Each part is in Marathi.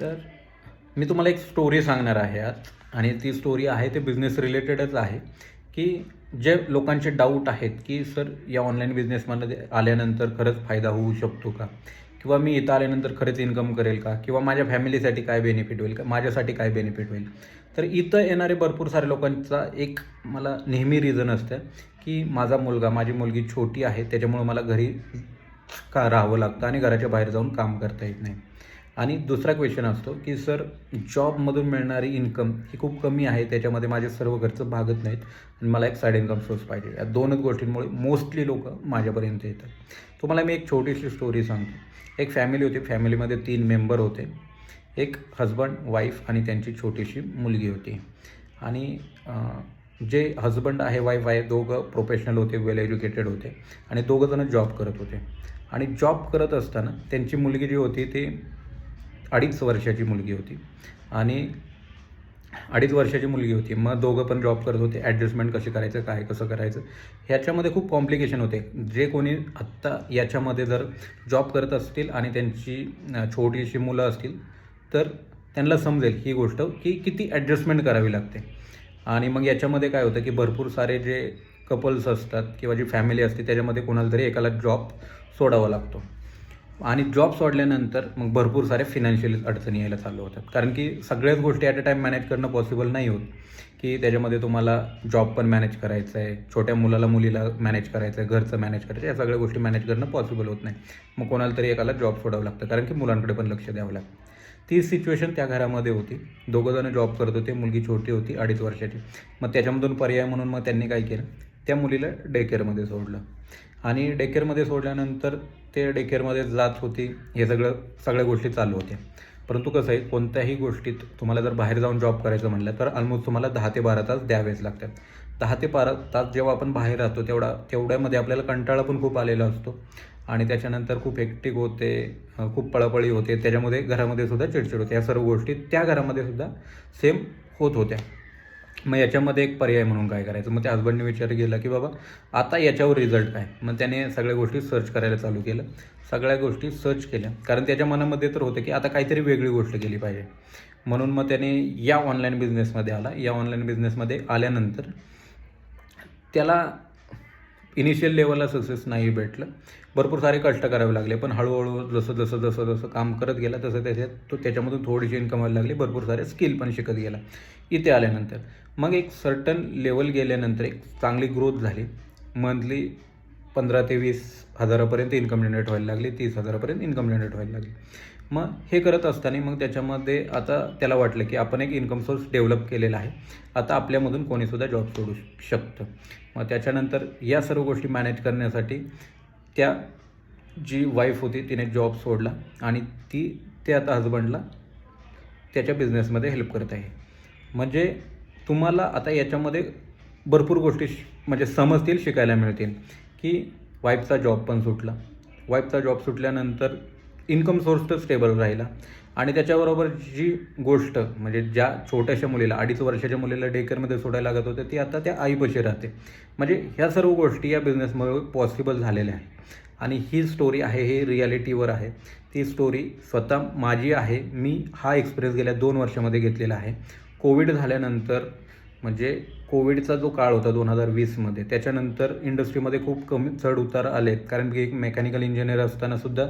तर मी तुम्हाला एक स्टोरी सांगणार आहे आज. आणि ती स्टोरी आहे ते बिझनेस रिलेटेडच आहे. की जे लोकांचे डाऊट आहेत की सर या ऑनलाईन बिझनेसमध्ये आल्यानंतर खरंच फायदा होऊ शकतो का? किंवा मी इथं आल्यानंतर खरंच इन्कम करेल का? किंवा माझ्या फॅमिलीसाठी काय बेनिफिट होईल? का माझ्यासाठी काय बेनिफिट होईल? तर इथं येणारे भरपूर सारे लोकांचा एक मला नेहमी रिझन असतं की माझा मुलगा माझी मुलगी छोटी आहे त्याच्यामुळं मला घरी का राहावं लागतं आणि घराच्या बाहेर जाऊन काम करता येत नाही? आणि दुसरा क्वेश्चन असतो की सर जॉबमधून मिळणारी इन्कम ही खूप कमी आहे. त्याच्यामध्ये माझे सर्व खर्च भागत नाहीत. आणि मला एक साईड इन्कम सोर्स पाहिजे. या दोनच गोष्टींमुळे मोस्टली लोक माझ्यापर्यंत येतात. तुम्हाला मी एक छोटीशी स्टोरी सांगतो. एक फॅमिली होती. फॅमिलीमध्ये तीन मेंबर होते. एक हजबंड वाईफ आणि त्यांची छोटीशी मुलगी होती. आणि जे हजबंड आहे वाईफ आहे दोघं प्रोफेशनल होते वेल एज्युकेटेड होते. आणि दोघंजणं जॉब करत होते. आणि जॉब करत असताना त्यांची मुलगी जी होती ती अडीच वर्षाची मुलगी होती. आणि अडीच वर्षाची मुलगी होती. मग दोघं पण जॉब करत होते. ॲडजस्टमेंट कशी करायचं काय कसं करायचं? ह्याच्यामध्ये खूप कॉम्प्लिकेशन होते. जे कोणी आत्ता याच्यामध्ये जर जॉब करत असतील आणि त्यांची छोटीशी मुलं असतील तर त्यांना समजेल ही गोष्ट की किती ॲडजस्टमेंट करावी लागते. आणि मग याच्यामध्ये काय होतं की भरपूर सारे जे कपल्स असतात किंवा जी फॅमिली असते त्याच्यामध्ये कोणाला तरी एकाला जॉब सोडावा लागतो. आणि जॉब सोडल्यानंतर मग भरपूर सारे फिनान्शियल अडचणी यायला चालू होतात. कारण की सगळ्याच गोष्टी ॲट अ टाईम मॅनेज करणं पॉसिबल नाही होत. की त्याच्यामध्ये तुम्हाला जॉब पण मॅनेज करायचं आहे छोट्या मुलाला मुलीला मॅनेज करायचं आहे घरचं मॅनेज करायचं आहे या सगळ्या गोष्टी मॅनेज करणं पॉसिबल होत नाही. मग कोणाला तरी एकाला जॉब सोडावं लागतं. कारण की मुलांकडे पण लक्ष द्यावं लागतं. ती सिच्युएशन त्या घरामध्ये होती. दोघंजणं जॉब करत होते. मुलगी छोटी होती अडीच वर्षाची. मग त्याच्यामधून पर्याय म्हणून मग त्यांनी काय केलं? त्या मुलीला डे केअरमध्ये सोडलं. आणि डे केअरमध्ये सोडल्यानंतर ते डे केअरमध्ये जात होती हे सगळं सगळ्या गोष्टी चालू होत्या. परंतु कसं आहे कोणत्याही गोष्टीत तुम्हाला जर बाहेर जाऊन जॉब करायचं म्हणलं तर ऑलमोस्ट तुम्हाला दहा ते बारा तास द्यावेच लागतात. दहा ते बारा तास जेव्हा आपण बाहेर राहतो तेवढा तेवढ्यामध्ये आपल्याला कंटाळा पण खूप आलेला असतो. आणि त्याच्यानंतर खूप हेक्टिक होते खूप पळापळी होते त्याच्यामध्ये घरामध्ये सुद्धा चिडचिड होते. या सर्व गोष्टी त्या घरामध्ये सुद्धा सेम होत होत्या. मग याच्यामध्ये एक पर्याय म्हणून काय करायचं? मग त्या हजबंडने विचार केला की बाबा आता याच्यावर रिझल्ट काय? मग त्याने सगळ्या गोष्टी सर्च करायला चालू केलं. सगळ्या गोष्टी सर्च केल्या. कारण त्याच्या मनामध्ये तर होतं की आता काहीतरी वेगळी गोष्ट केली पाहिजे. म्हणून मग त्याने या ऑनलाईन बिझनेसमध्ये आला. या ऑनलाईन बिझनेसमध्ये आल्यानंतर त्याला इनिशियल लेवलला सक्सेस नाही भेटलं. भरपूर सारे कष्ट करावे लागले. पण हळूहळू जसं जसं जसं जसं काम करत गेला तसं त्याच्यात तो त्याच्यामधून थोडीशी इन्कम व्हायला लागली. भरपूर सारे स्किल पण शिकत गेला. इथे आल्यानंतर. मग एक सर्टन लेवल गेल्यानंतर एक चांगली ग्रोथ झाली. मंथली पंधरा ते वीस हजारापर्यंत इन्कम जनरेट व्हायला लागली तीस हजारापर्यंत इन्कम जनरेट व्हायला लागली. मग हे करत असताना मग त्याच्यामध्ये आता त्याला वाटलं की आपण एक इन्कम सोर्स डेव्हलप केलेला आहे. आता आपल्यामधून कोणीसुद्धा जॉब सोडू शकतं. मग त्याच्यानंतर या सर्व गोष्टी मॅनेज करण्यासाठी त्या जी वाईफ होती तिने जॉब सोडला आणि ती ते आता हजबंडला त्याच्या बिझनेसमध्ये हेल्प करत आहे. म्हणजे तुम्हाला आता याच्यामध्ये भरपूर गोष्टी म्हणजे समजतील शिकायला मिळतील. की वाईफचा जॉब पण सुटला. वाईफचा जॉब सुटल्यानंतर इन्कम सोर्स तर स्टेबल राहिला. आणि त्याच्याबरोबर जी गोष्ट म्हणजे ज्या छोट्याशा मुलीला अडीच वर्षाच्या मुलीला डेकरमध्ये सोडायला लागत होते ती आता त्या आईपाशी राहते. म्हणजे ह्या सर्व गोष्टी या बिझनेसमुळे पॉसिबल झालेल्या आहे आणि ही स्टोरी आहे हे रियालिटीवर आहे. ती स्टोरी स्वतः माझी आहे मी हा एक्सपिरियन्स गेल्या दोन वर्षामध्ये घेतलेला आहे. कोविड झाल्यानंतर म्हणजे कोविडचा जो काळ होता दोन हजार वीसमध्ये त्याच्यानंतर इंडस्ट्रीमध्ये खूप कमी चढ उतार आलेत. कारण की एक मेकॅनिकल इंजिनियर असतानासुद्धा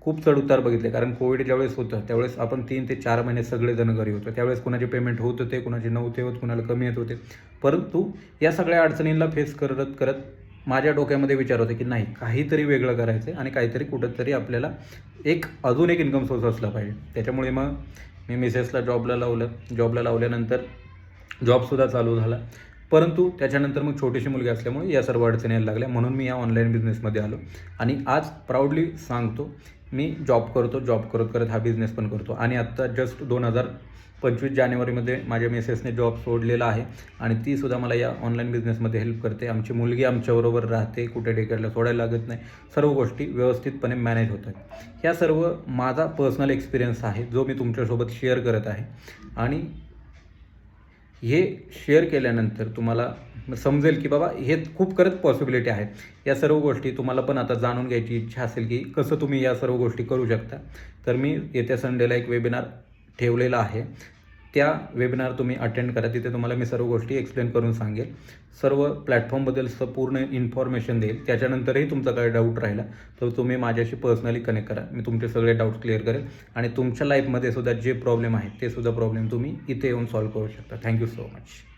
खूप चढ उतार बघितले. कारण कोविड ज्यावेळेस होतं त्यावेळेस आपण तीन ते चार महिने सगळेजण घरी होतो. त्यावेळेस कुणाचे पेमेंट होत होते कुणाचे नव्हते होत कुणाला कमी येत होते. परंतु या सगळ्या अडचणींना फेस करत करत माझ्या डोक्यामध्ये विचार होते की नाही काहीतरी वेगळं करायचं आहे आणि काहीतरी कुठंतरी आपल्याला एक अजून एक इन्कम सोर्स असला पाहिजे. त्याच्यामुळे मग मी मिसेसला जॉबला लावलं. जॉबला लावल्यानंतर जॉबसुद्धा चालू झाला. परंतु त्याच्यानंतर मग छोटीशी मुलगी असल्यामुळे या सर्व अडचणी यायला लागल्या. म्हणून मी या ऑनलाईन बिझनेसमध्ये आलो. आणि आज प्राऊडली सांगतो मी जॉब करतो जॉब करत करत हा बिझनेस पण करतो. आणि आत्ता जस्ट दोन हजार पंचवीस जानेवारीमध्ये माझ्या मिसेसने जॉब सोडलेला आहे आणि तीसुद्धा मला या ऑनलाईन बिझनेसमध्ये हेल्प करते. आमची मुलगी आमच्याबरोबर राहते कुठे डेकरला सोडायला लागत नाही. सर्व गोष्टी व्यवस्थितपणे मॅनेज होतात. ह्या सर्व माझा पर्सनल एक्सपिरियन्स आहे जो मी तुमच्यासोबत शेअर करत आहे. आणि हे शेअर केल्यानंतर तुम्हाला समजेल की बाबा हे खूप खरंच पॉसिबिलिटी आहेत या सर्व गोष्टी तुम्हाला पण आता जाणून घ्यायची इच्छा असेल की कसं तुम्ही या सर्व गोष्टी करू शकता. तर मी येत्या संडेला एक वेबिनार ठेवलेला आहे. त्या वेबिनार तुम्ही अटेंड करा. तिथे तुम्हाला मी सर्व गोष्टी एक्सप्लेन करून सांगेल. सर्व प्लॅटफॉर्मबद्दल स पूर्ण इन्फॉर्मेशन देईल. त्याच्यानंतरही तुमचा काही डाऊट राहिला तर तुम्ही माझ्याशी पर्सनली कनेक्ट करा. मी तुमचे सगळे डाऊट क्लिअर करेल. आणि तुमच्या लाईफमध्ये सुद्धा जे प्रॉब्लेम आहेत ते सुद्धा प्रॉब्लेम तुम्ही इथे येऊन सॉल्व्ह करू शकता. Thank you so much